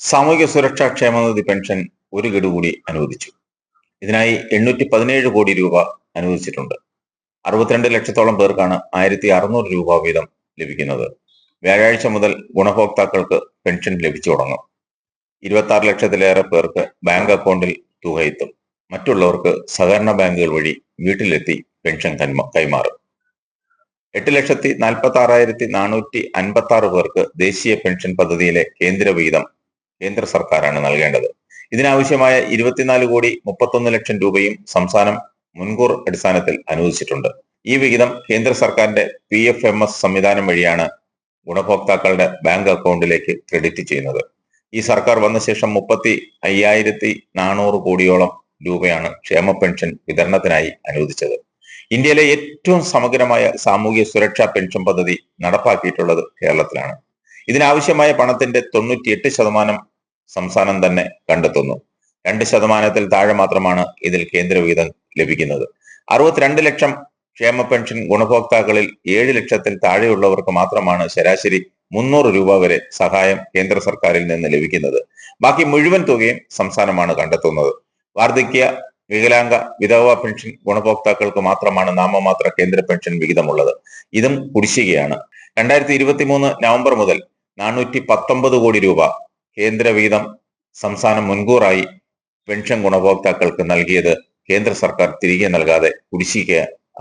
സാമൂഹിക സുരക്ഷാ ക്ഷേമനിധി പെൻഷൻ ഒരു ഗഡു കൂടി അനുവദിച്ചു. ഇതിനായി എണ്ണൂറ്റി പതിനേഴ് കോടി രൂപ അനുവദിച്ചിട്ടുണ്ട്. അറുപത്തിരണ്ട് ലക്ഷത്തോളം പേർക്കാണ് ആയിരത്തി അറുന്നൂറ് രൂപ വീതം ലഭിക്കുന്നത്. വ്യാഴാഴ്ച മുതൽ ഗുണഭോക്താക്കൾക്ക് പെൻഷൻ ലഭിച്ചു തുടങ്ങും. ഇരുപത്തി ആറ് ലക്ഷത്തിലേറെ പേർക്ക് ബാങ്ക് അക്കൗണ്ടിൽ തുക എത്തും. മറ്റുള്ളവർക്ക് സഹകരണ ബാങ്കുകൾ വഴി വീട്ടിലെത്തി പെൻഷൻ കൈമാറും. എട്ട് ലക്ഷത്തി നാൽപ്പത്തി ആറായിരത്തി നാനൂറ്റി അൻപത്തി ആറ് പേർക്ക് ദേശീയ പെൻഷൻ പദ്ധതിയിലെ കേന്ദ്ര വിഹിതം കേന്ദ്ര സർക്കാരാണ് നൽകേണ്ടത്. ഇതിനാവശ്യമായ ഇരുപത്തിനാല് കോടി മുപ്പത്തൊന്ന് ലക്ഷം രൂപയും സംസ്ഥാനം മുൻകൂർ അടിസ്ഥാനത്തിൽ അനുവദിച്ചിട്ടുണ്ട്. ഈ വിഹിതം കേന്ദ്ര സർക്കാരിന്റെ പി എഫ് എം എസ് സംവിധാനം വഴിയാണ് ഗുണഭോക്താക്കളുടെ ബാങ്ക് അക്കൗണ്ടിലേക്ക് ക്രെഡിറ്റ് ചെയ്യുന്നത്. ഈ സർക്കാർ വന്ന ശേഷം മുപ്പത്തി അയ്യായിരത്തി നാനൂറ് കോടിയോളം രൂപയാണ് ക്ഷേമ പെൻഷൻ വിതരണത്തിനായി അനുവദിച്ചത്. ഇന്ത്യയിലെ ഏറ്റവും സമഗ്രമായ സാമൂഹ്യ സുരക്ഷാ പെൻഷൻ പദ്ധതി നടപ്പാക്കിയിട്ടുള്ളത് കേരളത്തിലാണ്. ഇതിനാവശ്യമായ പണത്തിന്റെ തൊണ്ണൂറ്റിയെട്ട് ശതമാനം സംസ്ഥാനം തന്നെ കണ്ടെത്തുന്നു. രണ്ട് ശതമാനത്തിൽ താഴെ മാത്രമാണ് ഇതിൽ കേന്ദ്ര വിഹിതം ലഭിക്കുന്നത്. അറുപത്തിരണ്ട് ലക്ഷം ക്ഷേമ പെൻഷൻ ഗുണഭോക്താക്കളിൽ ഏഴ് ലക്ഷത്തിൽ താഴെയുള്ളവർക്ക് മാത്രമാണ് ശരാശരി മുന്നൂറ് രൂപ വരെ സഹായം കേന്ദ്ര സർക്കാരിൽ നിന്ന് ലഭിക്കുന്നത്. ബാക്കി മുഴുവൻ തുകയും സംസ്ഥാനമാണ് കണ്ടെത്തുന്നത്. വാർദ്ധക്യ വികലാംഗ വിധവ പെൻഷൻ ഗുണഭോക്താക്കൾക്ക് മാത്രമാണ് നാമമാത്ര കേന്ദ്ര പെൻഷൻ വിഹിതമുള്ളത്. ഇതും കുടിശ്ശികയാണ്. രണ്ടായിരത്തി ഇരുപത്തി മൂന്ന് നവംബർ മുതൽ നാനൂറ്റി പത്തൊമ്പത് കോടി രൂപ കേന്ദ്ര വിഹിതം സംസ്ഥാനം മുൻകൂറായി പെൻഷൻ ഗുണഭോക്താക്കൾക്ക് നൽകിയത് കേന്ദ്ര സർക്കാർ തിരികെ നൽകാതെ കുടിശ്ശിക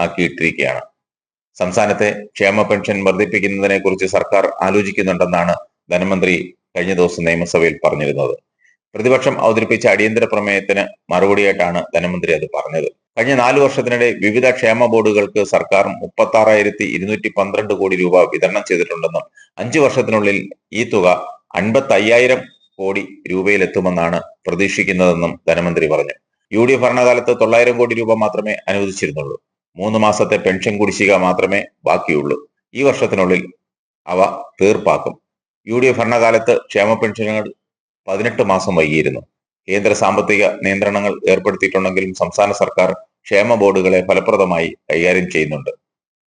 ആക്കിയിട്ടിരിക്കുകയാണ്. സംസ്ഥാനത്തെ ക്ഷേമ പെൻഷൻ വർദ്ധിപ്പിക്കുന്നതിനെ കുറിച്ച് സർക്കാർ ആലോചിക്കുന്നുണ്ടെന്നാണ് ധനമന്ത്രി കഴിഞ്ഞ ദിവസം നിയമസഭയിൽ പറഞ്ഞിരുന്നത്. പ്രതിപക്ഷം അവതരിപ്പിച്ച അടിയന്തര പ്രമേയത്തിന് മറുപടിയായിട്ടാണ് ധനമന്ത്രി അത് പറഞ്ഞത്. കഴിഞ്ഞ നാല് വർഷത്തിനിടെ വിവിധ ക്ഷേമ ബോർഡുകൾക്ക് സർക്കാർ മുപ്പത്തി ആറായിരത്തി ഇരുന്നൂറ്റി പന്ത്രണ്ട് കോടി രൂപ വിതരണം ചെയ്തിട്ടുണ്ടെന്നും അഞ്ചു വർഷത്തിനുള്ളിൽ ഈ തുക അൻപത്തി അയ്യായിരം കോടി രൂപയിലെത്തുമെന്നാണ് പ്രതീക്ഷിക്കുന്നതെന്നും ധനമന്ത്രി പറഞ്ഞു. യു ഡി എഫ് ഭരണകാലത്ത് തൊള്ളായിരം കോടി രൂപ മാത്രമേ അനുവദിച്ചിരുന്നുള്ളൂ. മൂന്ന് മാസത്തെ പെൻഷൻ കുടിശ്ശിക മാത്രമേ ബാക്കിയുള്ളൂ. ഈ വർഷത്തിനുള്ളിൽ അവ തീർപ്പാക്കും. യു ഡി എഫ് ഭരണകാലത്ത് ക്ഷേമ പെൻഷനുകൾ പതിനെട്ട് മാസം വൈകിയിരുന്നു. കേന്ദ്ര സാമ്പത്തിക നിയന്ത്രണങ്ങൾ ഏർപ്പെടുത്തിയിട്ടുണ്ടെങ്കിലും സംസ്ഥാന സർക്കാർ ക്ഷേമ ബോർഡുകളെ ഫലപ്രദമായി കൈകാര്യം ചെയ്യുന്നുണ്ട്.